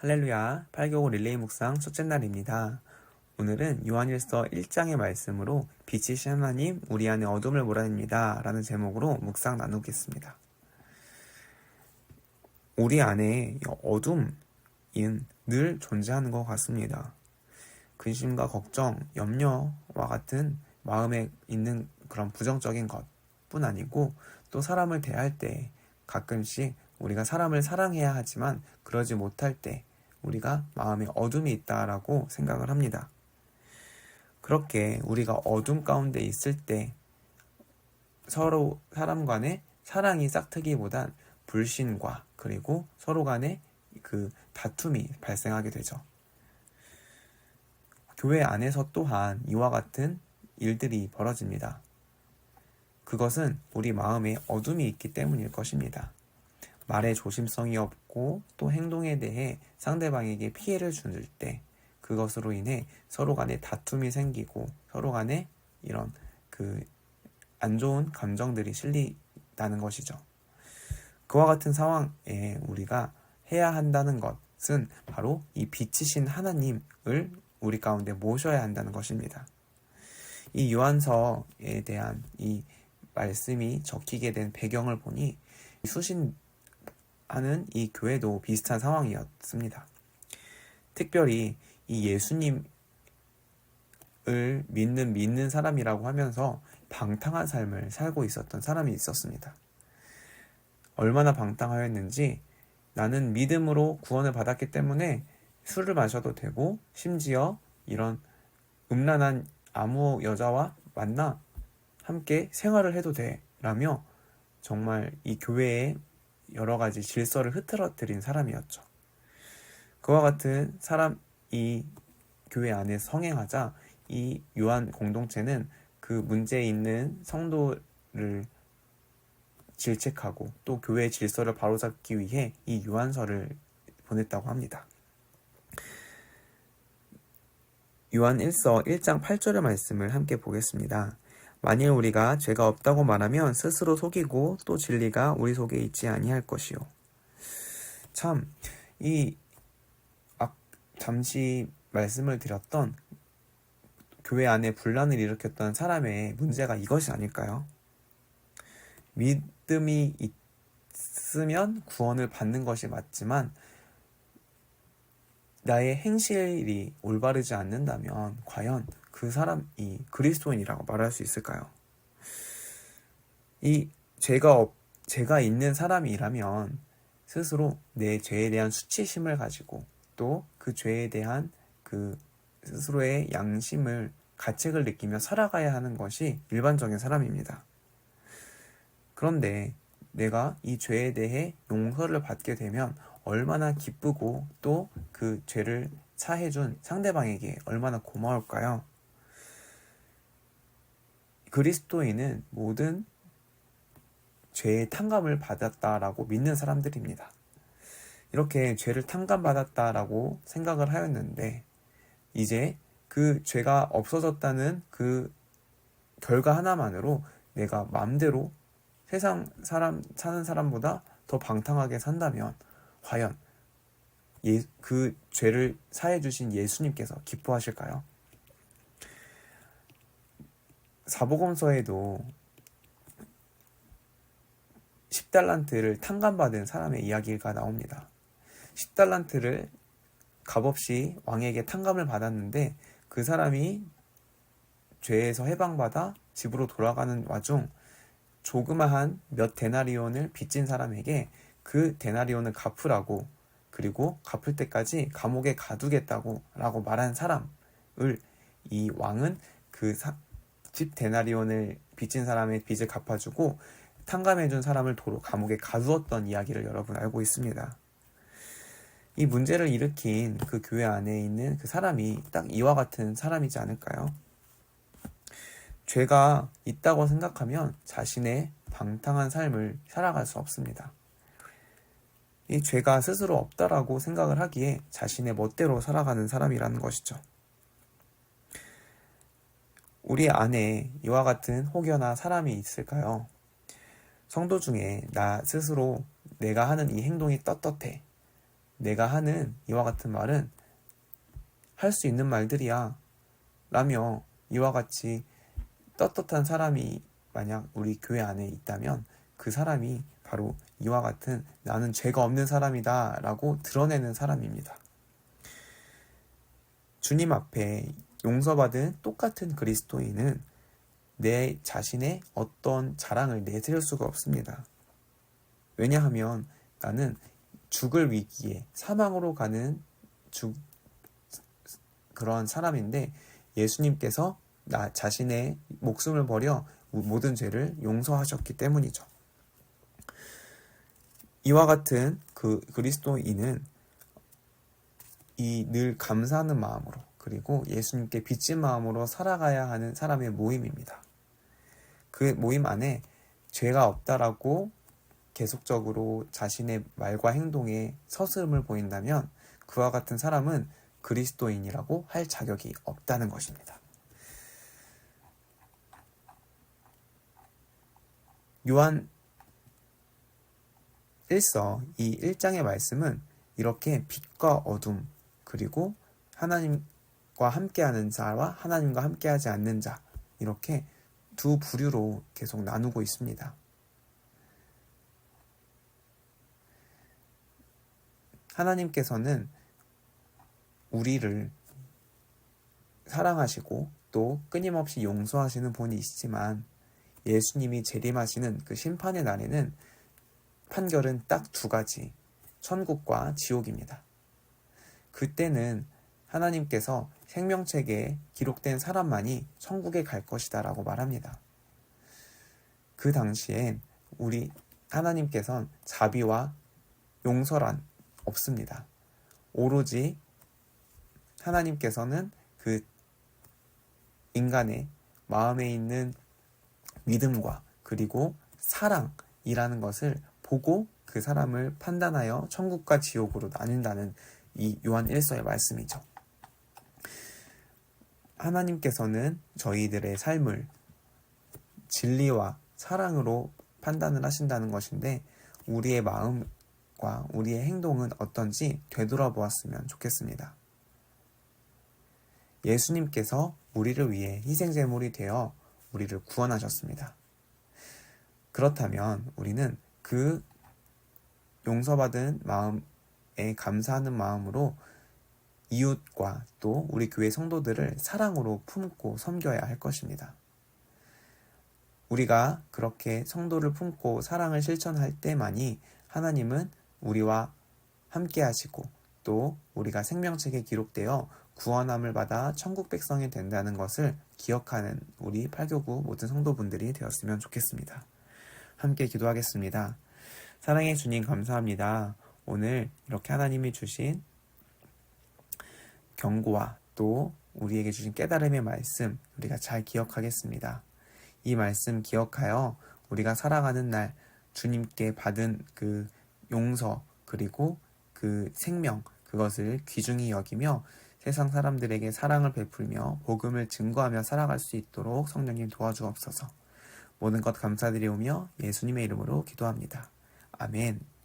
할렐루야, 8교구 릴레이 묵상 첫째 날입니다. 오늘은 요한일서 1장의 말씀으로 빛이신 하나님, 우리 안에 어둠을 몰아냅니다. 라는 제목으로 묵상 나누겠습니다. 우리 안에 어둠은 늘 존재하는 것 같습니다. 근심과 걱정, 염려와 같은 마음에 있는 그런 부정적인 것뿐 아니고 또 사람을 대할 때 가끔씩 우리가 사람을 사랑해야 하지만 그러지 못할 때 우리가 마음에 어둠이 있다라고 생각을 합니다. 그렇게 우리가 어둠 가운데 있을 때 서로 사람 간의 사랑이 싹트기보단 불신과 그리고 서로 간의 그 다툼이 발생하게 되죠. 교회 안에서 또한 이와 같은 일들이 벌어집니다. 그것은 우리 마음에 어둠이 있기 때문일 것입니다. 말에 조심성이 없고 또 행동에 대해 상대방에게 피해를 줄 때 그것으로 인해 서로 간에 다툼이 생기고 서로 간에 이런 그 안 좋은 감정들이 실리다는 것이죠. 그와 같은 상황에 우리가 해야 한다는 것은 바로 이 빛이신 하나님을 우리 가운데 모셔야 한다는 것입니다. 이 요한서에 대한 이 말씀이 적히게 된 배경을 보니 수신 하는 이 교회도 비슷한 상황이었습니다. 특별히 이 예수님을 믿는 믿는 사람이라고 하면서 방탕한 삶을 살고 있었던 사람이 있었습니다. 얼마나 방탕하였는지 나는 믿음으로 구원을 받았기 때문에 술을 마셔도 되고 심지어 이런 음란한 아무 여자와 만나 함께 생활을 해도 돼 라며 정말 이 교회에 여러 가지 질서를 흐트러뜨린 사람이었죠. 그와 같은 사람이 교회 안에 성행하자 이 요한 공동체는 그 문제 있는 성도를 질책하고 또 교회의 질서를 바로잡기 위해 이 요한서를 보냈다고 합니다. 요한 1서 1장 8절의 말씀을 함께 보겠습니다. 만일 우리가 죄가 없다고 말하면 스스로 속이고 또 진리가 우리 속에 있지 아니할 것이요. 참, 이, 아, 잠시 말씀을 드렸던 교회 안에 분란을 일으켰던 사람의 문제가 이것이 아닐까요? 믿음이 있으면 구원을 받는 것이 맞지만, 나의 행실이 올바르지 않는다면, 과연 그 사람이 그리스도인이라고 말할 수 있을까요? 이 없, 죄가 있는 사람이라면 스스로 내 죄에 대한 수치심을 가지고 또 그 죄에 대한 그 스스로의 양심을 가책을 느끼며 살아가야 하는 것이 일반적인 사람입니다. 그런데 내가 이 죄에 대해 용서를 받게 되면 얼마나 기쁘고 또 그 죄를 사해준 상대방에게 얼마나 고마울까요? 그리스도인은 모든 죄의 탕감을 받았다라고 믿는 사람들입니다. 이렇게 죄를 탕감받았다라고 생각을 하였는데 이제 그 죄가 없어졌다는 그 결과 하나만으로 내가 마음대로 세상 사람 사는 사람보다 더 방탕하게 산다면 과연 예, 그 죄를 사해 주신 예수님께서 기뻐하실까요? 사복음서에도 10달란트를 탕감받은 사람의 이야기가 나옵니다. 10달란트를 값없이 왕에게 탕감을 받았는데 그 사람이 죄에서 해방받아 집으로 돌아가는 와중 조그마한 몇 데나리온을 빚진 사람에게 그 데나리온을 갚으라고 그리고 갚을 때까지 감옥에 가두겠다고 라고 말한 사람을 이 왕은 그 사, 집 데나리온을 빚진 사람의 빚을 갚아주고 탕감해준 사람을 도로 감옥에 가두었던 이야기를 여러분 알고 있습니다. 이 문제를 일으킨 그 교회 안에 있는 그 사람이 딱 이와 같은 사람이지 않을까요? 죄가 있다고 생각하면 자신의 방탕한 삶을 살아갈 수 없습니다. 이 죄가 스스로 없다라고 생각을 하기에 자신의 멋대로 살아가는 사람이라는 것이죠. 우리 안에 이와 같은 혹여나 사람이 있을까요? 성도 중에 나 스스로 내가 하는 이 행동이 떳떳해. 내가 하는 이와 같은 말은 할 수 있는 말들이야. 라며 이와 같이 떳떳한 사람이 만약 우리 교회 안에 있다면 그 사람이 바로 이와 같은 나는 죄가 없는 사람이다 라고 드러내는 사람입니다. 주님 앞에 용서받은 똑같은 그리스도인은 내 자신의 어떤 자랑을 내세울 수가 없습니다. 왜냐하면 나는 죽을 위기에 사망으로 가는 죽 그런 사람인데 예수님께서 나 자신의 목숨을 버려 모든 죄를 용서하셨기 때문이죠. 이와 같은 그 그리스도인은 이 늘 감사하는 마음으로 그리고 예수님께 빚진 마음으로 살아가야 하는 사람의 모임입니다. 그 모임 안에 죄가 없다라고 계속적으로 자신의 말과 행동에 서슴을 보인다면 그와 같은 사람은 그리스도인이라고 할 자격이 없다는 것입니다. 요한 1서 이 1장의 말씀은 이렇게 빛과 어둠 그리고 하나님 과 함께하는 자와 하나님과 함께하지 않는 자 이렇게 두 부류로 계속 나누고 있습니다. 하나님께서는 우리를 사랑하시고 또 끊임없이 용서하시는 분이시지만 예수님이 재림하시는 그 심판의 날에는 판결은 딱 두 가지, 천국과 지옥입니다. 그때는 하나님께서 생명책에 기록된 사람만이 천국에 갈 것이다 라고 말합니다. 그 당시엔 우리 하나님께선 자비와 용서란 없습니다. 오로지 하나님께서는 그 인간의 마음에 있는 믿음과 그리고 사랑이라는 것을 보고 그 사람을 판단하여 천국과 지옥으로 나눈다는 이 요한 1서의 말씀이죠. 하나님께서는 저희들의 삶을 진리와 사랑으로 판단을 하신다는 것인데 우리의 마음과 우리의 행동은 어떤지 되돌아보았으면 좋겠습니다. 예수님께서 우리를 위해 희생제물이 되어 우리를 구원하셨습니다. 그렇다면 우리는 그 용서받은 마음에 감사하는 마음으로 이웃과 또 우리 교회 성도들을 사랑으로 품고 섬겨야 할 것입니다. 우리가 그렇게 성도를 품고 사랑을 실천할 때만이 하나님은 우리와 함께 하시고 또 우리가 생명책에 기록되어 구원함을 받아 천국 백성이 된다는 것을 기억하는 우리 8교구 모든 성도분들이 되었으면 좋겠습니다. 함께 기도하겠습니다. 사랑의 주님 감사합니다. 오늘 이렇게 하나님이 주신 경고와 또 우리에게 주신 깨달음의 말씀 우리가 잘 기억하겠습니다. 이 말씀 기억하여 우리가 살아가는 날 주님께 받은 그 용서 그리고 그 생명 그것을 귀중히 여기며 세상 사람들에게 사랑을 베풀며 복음을 증거하며 살아갈 수 있도록 성령님 도와주옵소서. 모든 것 감사드리오며 예수님의 이름으로 기도합니다. 아멘.